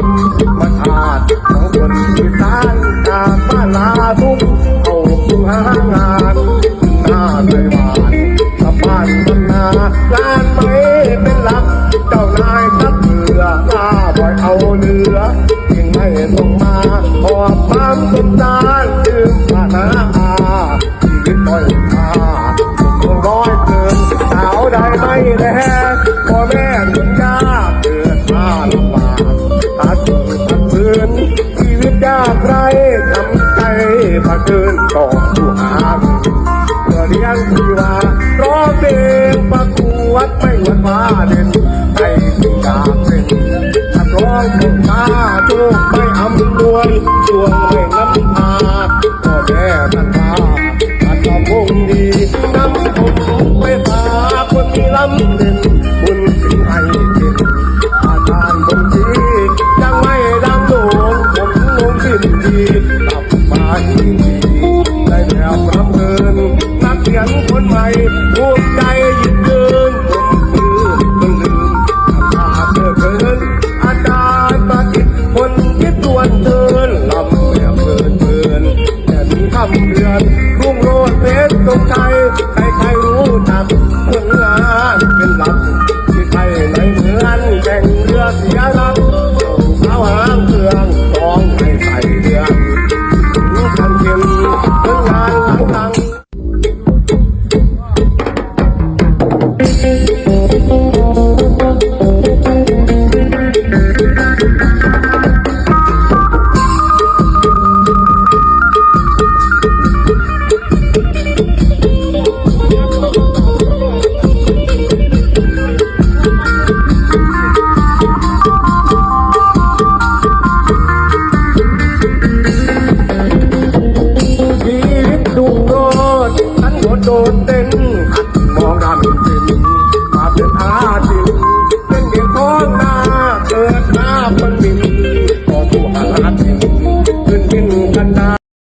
บนพานจากธรรมชาติของคนอีสานจากบ้านลาทุ่งเอาคุงหางานหน้าใจหวานสะพานบนนาล้านไม้เป็นหลัก เจ้านายทับเรือลาบ่อยเอาเรือยิ่งไม่ต้องมาขอบความสงสารยืมพานาอาชีวิตต้อยค่าคงร้อยเกินสาวใดไม่แลพ่อแม่ทุนยาเกิดมาลำบาก ใครทำใจผะเดินต่อผู้หางเพื่อเลี้ยงที่ว่าร้องเพลงประกวดไม่หวนว่าเด่นไปที่อากเป็นถ้าร้องเพลงมาโชคไม่อำนวยช่วง tocar. โดดเด่นขึ้นมองดำ